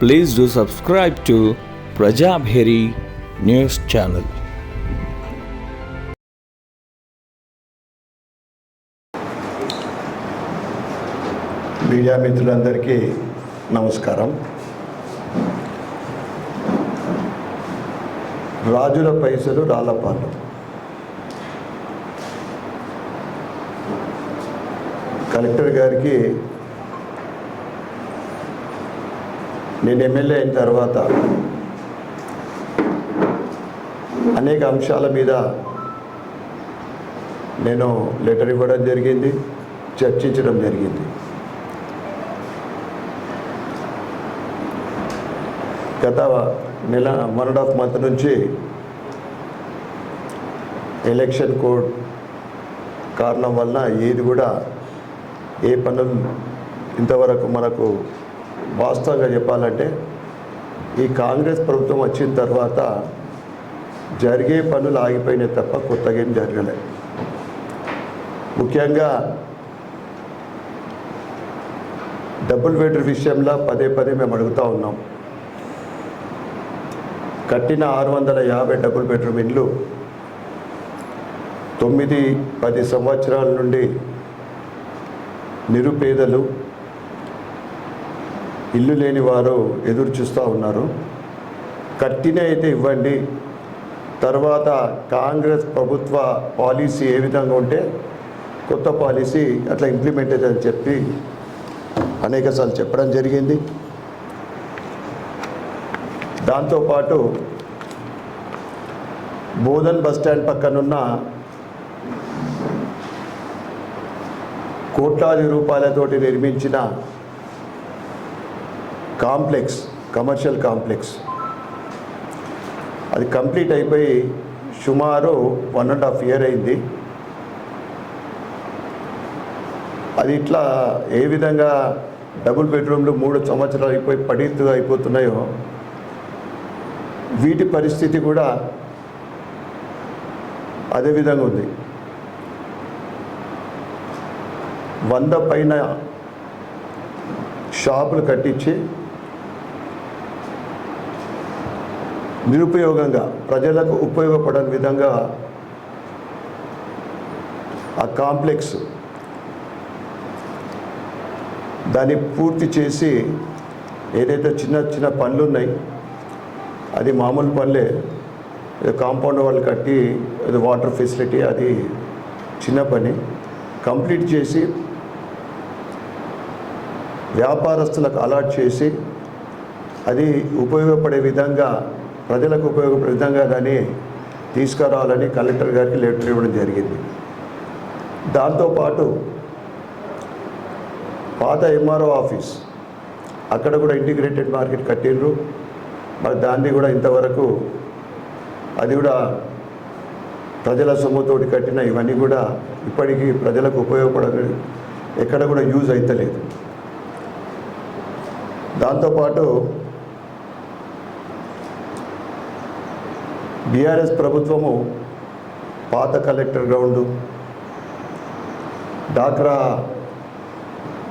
Please do subscribe to Prajabheri news channel media మిత్రులందరికీ నమస్కారం రాజుల పైసలు రాళ్ళపాలు కలెక్టర్ గారికి నేను ఎమ్మెల్యే అయిన తర్వాత అనేక అంశాల మీద నేను లెటర్ ఇవ్వడం జరిగింది చర్చించడం జరిగింది. గత నెల వన్ అండ్ హాఫ్ మంత్ నుంచి ఎలక్షన్ కోడ్ కారణం వలన ఏది కూడా ఏ పనులు ఇంతవరకు మనకు వాస్తవంగా చెప్పాలంటే ఈ కాంగ్రెస్ ప్రభుత్వం వచ్చిన తర్వాత జరిగే పనులు ఆగిపోయినాయి తప్ప కొత్తగా ఏం జరగలే. ముఖ్యంగా డబుల్ బెడ్రూమ్ విషయంలో పదే పదే మేము అడుగుతూ ఉన్నాం. కట్టిన ఆరు వందల యాభై డబుల్ బెడ్రూమ్ ఇండ్లు తొమ్మిది పది సంవత్సరాల నుండి నిరుపేదలు ఇల్లు లేని వారు ఎదురు చూస్తూ ఉన్నారు. కట్టిన అయితే ఇవ్వండి. తర్వాత కాంగ్రెస్ ప్రభుత్వ పాలసీ ఏ విధంగా ఉంటే కొత్త పాలసీ అట్లా ఇంప్లిమెంట్ అని చెప్పి అనేకసార్లు చెప్పడం జరిగింది. దాంతోపాటు బోధన్ బస్ స్టాండ్ పక్కనున్న కోట్లాది రూపాయలతోటి నిర్మించిన కాంప్లెక్స్ కమర్షియల్ కాంప్లెక్స్. అది కంప్లీట్ అయిపోయి సుమారు వన్ అండ్ హాఫ్ ఇయర్ అయింది. అది ఇట్లా ఏ విధంగా డబుల్ బెడ్రూమ్లు మూడు సంవత్సరాలు అయిపోయి పడితుగా అయిపోతున్నాయో వీటి పరిస్థితి కూడా అదే విధంగా ఉంది. వంద పైన షాపులు కట్టించి నిరుపయోగంగా ప్రజలకు ఉపయోగపడని విధంగా ఆ కాంప్లెక్స్ దాన్ని పూర్తి చేసి ఏదైతే చిన్న చిన్న పనులు ఉన్నాయి అది మామూలు పనులే. కాంపౌండ్ వాళ్ళు కట్టి వాటర్ ఫెసిలిటీ అది చిన్న పని. కంప్లీట్ చేసి వ్యాపారస్తులకు అలాట్ చేసి అది ఉపయోగపడే విధంగా ప్రజలకు ఉపయోగపడే విధంగా దాన్ని తీసుకురావాలని కలెక్టర్ గారికి లెటర్ ఇవ్వడం జరిగింది. దాంతోపాటు పాత ఎంఆర్ఓ ఆఫీస్ అక్కడ కూడా ఇంటిగ్రేటెడ్ మార్కెట్ కట్టిండ్రు. మరి దాన్ని కూడా ఇంతవరకు అది కూడా ప్రజల సొమ్ముతోటి కట్టిన ఇవన్నీ కూడా ఇప్పటికీ ప్రజలకు ఉపయోగపడదు ఎక్కడ కూడా యూజ్ అవుతలేదు దాంతోపాటు బీఆర్ఎస్ ప్రభుత్వము పాత కలెక్టర్ గ్రౌండు డాక్రా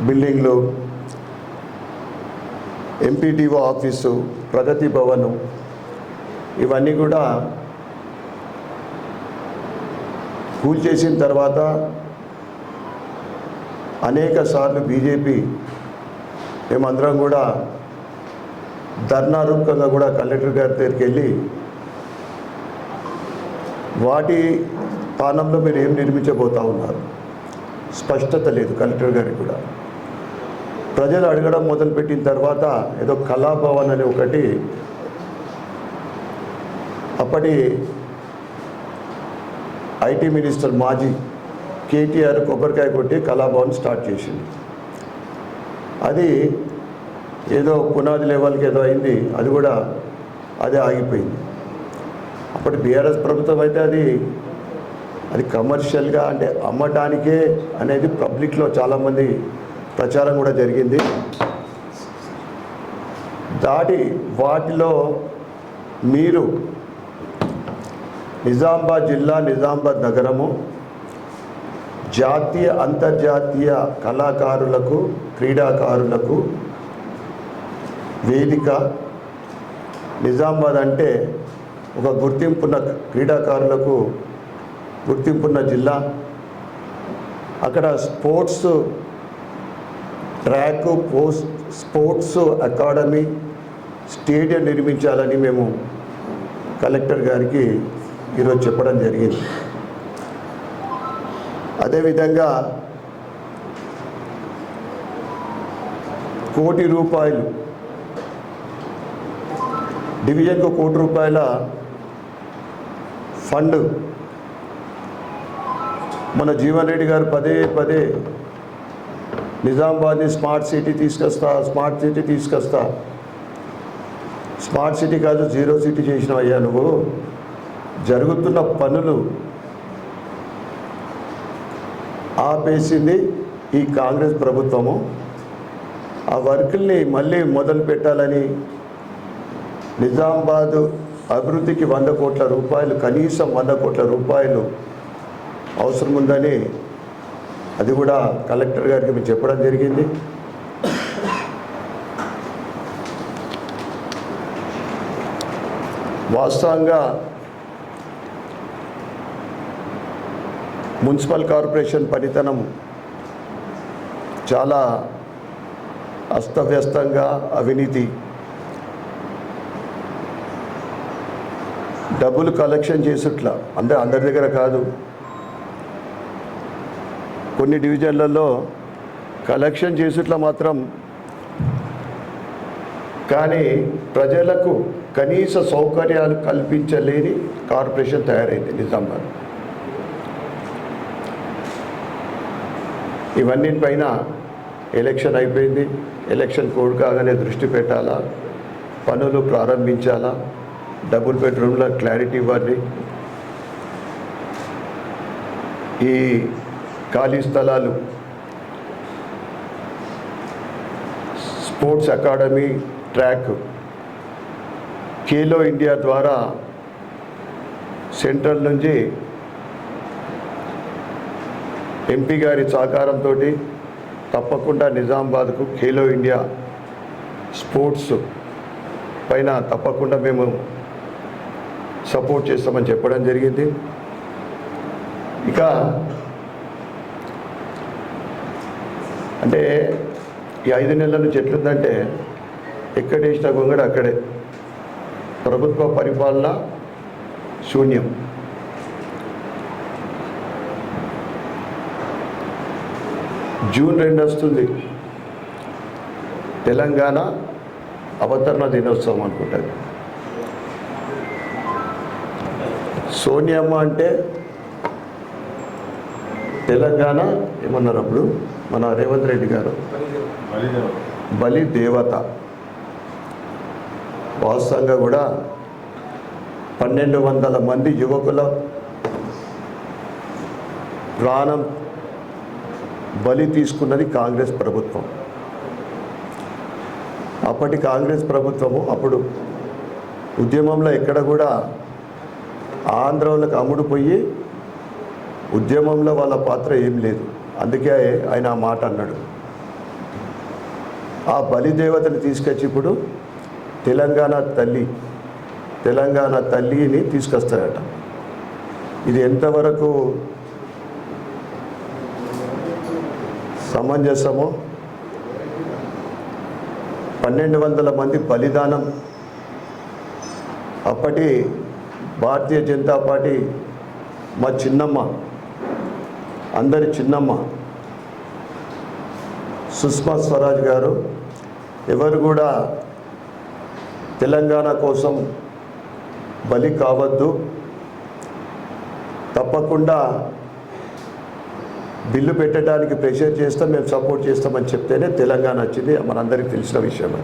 బిల్డింగ్లు ఎంపీటీఓ ఆఫీసు ప్రగతి భవను ఇవన్నీ కూడా కూల్చేసిన తర్వాత అనేక సార్లు బీజేపీ మేమందరం కూడా ధర్నారూపకంగా కూడా కలెక్టర్ గారి దగ్గరికి వెళ్ళి వాటి స్థానంలో మీరు ఏం నిర్మించబోతా ఉన్నారు? స్పష్టత లేదు కలెక్టర్ గారికి కూడా. ప్రజలు అడగడం మొదలుపెట్టిన తర్వాత ఏదో కళాభవన్ అని ఒకటి అప్పటి ఐటీ మినిస్టర్ మాజీ కేటీఆర్ కొబ్బరికాయ కొట్టి కళాభవన్ స్టార్ట్ చేసింది. అది ఏదో పునాది లెవెల్కి ఏదో అయింది అది కూడా అదే ఆగిపోయింది. అప్పటి బీఆర్ఎస్ ప్రభుత్వం అయితే అది అది కమర్షియల్గా అంటే అమ్మటానికే అనేది పబ్లిక్లో చాలామంది ప్రచారం కూడా జరిగింది. దాటి వాటిలో మీరు నిజామాబాద్ జిల్లా నిజామాబాద్ నగరము జాతీయ అంతర్జాతీయ కళాకారులకు క్రీడాకారులకు వేదిక. నిజామాబాద్ అంటే ఒక గుర్తింపున్న క్రీడాకారులకు గుర్తింపున్న జిల్లా. అక్కడ sports track post sports academy stadium నిర్మించాలని మేము కలెక్టర్ గారికి ఈరోజు చెప్పడం జరిగింది. అదేవిధంగా కోటి రూపాయలు డివిజన్కు కోటి రూపాయల ఫండ్. మన జీవన్ రెడ్డి గారు పదే పదే నిజామాబాద్ని స్మార్ట్ సిటీ తీసుకొస్తా స్మార్ట్ సిటీ తీసుకొస్తా. స్మార్ట్ సిటీ కాదు జీరో సిటీ చేసిన అయ్యా నువ్వు. జరుగుతున్న పనులు ఆపేసింది ఈ కాంగ్రెస్ ప్రభుత్వము. ఆ వర్కుల్ని మళ్ళీ మొదలు పెట్టాలని నిజామాబాదు అభివృద్ధికి వంద కోట్ల రూపాయలు కనీసం వంద కోట్ల రూపాయలు అవసరం ఉందని అది కూడా కలెక్టర్ గారికి మేము చెప్పడం జరిగింది. వాస్తవంగా మున్సిపల్ కార్పొరేషన్ పనితనం చాలా అస్తవ్యస్తంగా అవినీతి డబ్బులు కలెక్షన్ చేసుట్లా. అంటే అందరి దగ్గర కాదు. కొన్ని డివిజన్లలో కలెక్షన్ చేసుట్లా మాత్రం. కానీ ప్రజలకు కనీస సౌకర్యాలు కల్పించలేని కార్పొరేషన్ తయారైంది నిజామాబాద్. ఇవన్నిటిపైన ఎలక్షన్ అయిపోయింది. ఎలక్షన్ కోడ్ కాగానే దృష్టి పెట్టాలా? పనులు ప్రారంభించాలా? డబుల్ బెడ్రూమ్ల క్లారిటీ ఇవ్వండి. ఈ ఖాళీ స్థలాలు sports academy track Khelo India ద్వారా సెంట్రల్ నుంచి ఎంపీ గారి సహకారంతో తప్పకుండా నిజామాబాద్కు ఖేలో ఇండియా స్పోర్ట్స్ పైన తప్పకుండా మేము సపోర్ట్ చేస్తామని చెప్పడం జరిగింది. ఇక అంటే ఈ ఐదు నెలల నుంచి ఎట్లుందంటే ఎక్కడేసిన గొంగడు అక్కడే. ప్రభుత్వ పరిపాలన శూన్యం. జూన్ రెండు వస్తుంది. తెలంగాణ అవతరణ దినోత్సవం అనుకుంటుంది సోనియమ్మ అంటే తెలంగాణ ఏమన్నారు అప్పుడు? మన రేవంత్ రెడ్డి గారు. బలి దేవత. వాస్తవంగా కూడా పన్నెండు వందల మంది యువకుల ప్రాణం బలి తీసుకున్నది కాంగ్రెస్ ప్రభుత్వం. అప్పటి కాంగ్రెస్ ప్రభుత్వము అప్పుడు ఉద్యమంలో ఎక్కడ కూడా ఆంధ్రలకు అమ్ముడుపోయి ఉద్యమంలో వాళ్ళ పాత్ర ఏం లేదు. అందుకే ఆయన ఆ మాట అన్నాడు. ఆ బలిదేవతని తీసుకొచ్చి ఇప్పుడు తెలంగాణ తల్లి తెలంగాణ తల్లిని తీసుకొస్తారట. ఇది ఎంతవరకు సమంజసమో? పన్నెండు వందల మంది బలిదానం. అప్పటి భారతీయ జనతా పార్టీ మా చిన్నమ్మ అందరి చిన్నమ్మ సుష్మా స్వరాజ్ గారు ఎవరు కూడా తెలంగాణ కోసం బలి కావద్దు. తప్పకుండా బిల్లు పెట్టడానికి ప్రెషర్ చేస్తాం మేము సపోర్ట్ చేస్తామని చెప్తేనే తెలంగాణ వచ్చింది. మనందరికీ తెలిసిన విషయమే.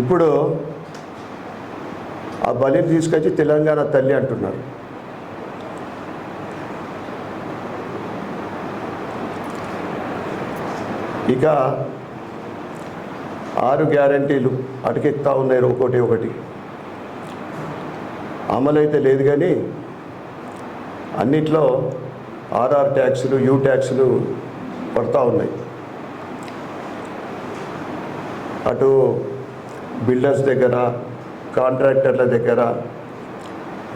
ఇప్పుడు ఆ బలిని తీసుకొచ్చి తెలంగాణ తల్లి అంటున్నారు. ఇక ఆరు గ్యారంటీలు అటుకెత్తా ఉన్నాయి ఒకటి ఒకటి. అమలైతే లేదు కానీ అన్నిట్లో ఆర్ఆర్ ట్యాక్సులు యూ ట్యాక్సులు పడతా ఉన్నాయి. అటు బిల్డర్స్ దగ్గర కాంట్రాక్టర్ల దగ్గర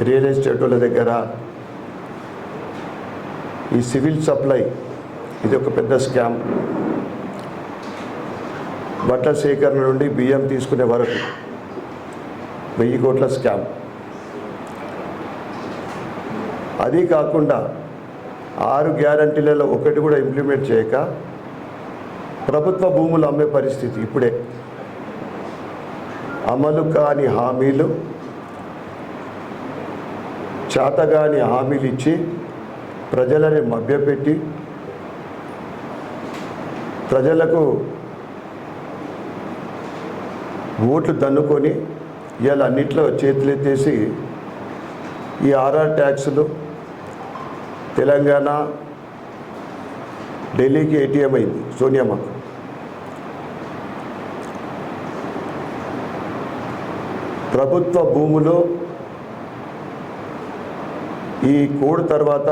రియల్ ఎస్టేట్ల దగ్గర ఈ సివిల్ సప్లై ఇది ఒక పెద్ద స్కామ్. బట్టల సేకరణ నుండి బియ్యం తీసుకునే వరకు వెయ్యి కోట్ల స్కామ్. అది కాకుండా ఆరు గ్యారంటీలలో ఒకటి కూడా ఇంప్లిమెంట్ చేయక ప్రభుత్వ భూములు అమ్మే పరిస్థితి ఇప్పుడే. అమలు కాని హామీలు చేతగాని హామీలు ఇచ్చి ప్రజలని మభ్యపెట్టి ప్రజలకు ఓట్లు దన్నుకొని ఇవాళ అన్నిట్లో చేతులెత్తేసి ఈ ఆర్ఆర్ ట్యాక్సులు తెలంగాణ ఢిల్లీకి ఏటీఎం అయింది సోనియామ్మకు ప్రభుత్వ భూములు ఈ కోడ్ తర్వాత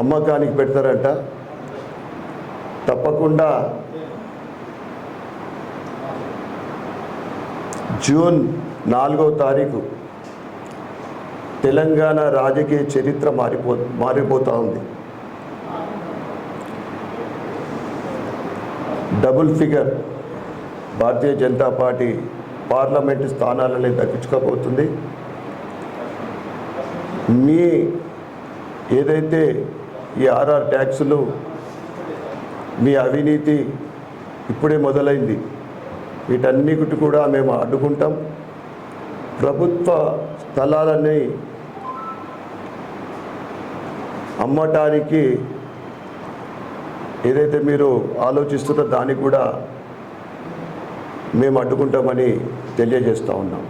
అమ్మకానికి పెడతారంట. తప్పకుండా జూన్ నాలుగో తారీఖు తెలంగాణ రాజకీయ చరిత్ర మారిపో మారిపోతూ ఉంది. Double figure Bharatiya Janata party parliament స్థానాలని దక్కించుకోబోతుంది. మీ ఏదైతే ఈ ఆర్ఆర్ ట్యాక్సులు మీ అవినీతి ఇప్పుడే మొదలైంది. వీటన్నిటి కూడా మేము అడ్డుకుంటాం. ప్రభుత్వ స్థలాలని అమ్మటానికి ఏదైతే మీరు ఆలోచిస్తున్నారో దానికి కూడా మేము అడ్డుకుంటామని తెలియజేస్తూ ఉన్నాం.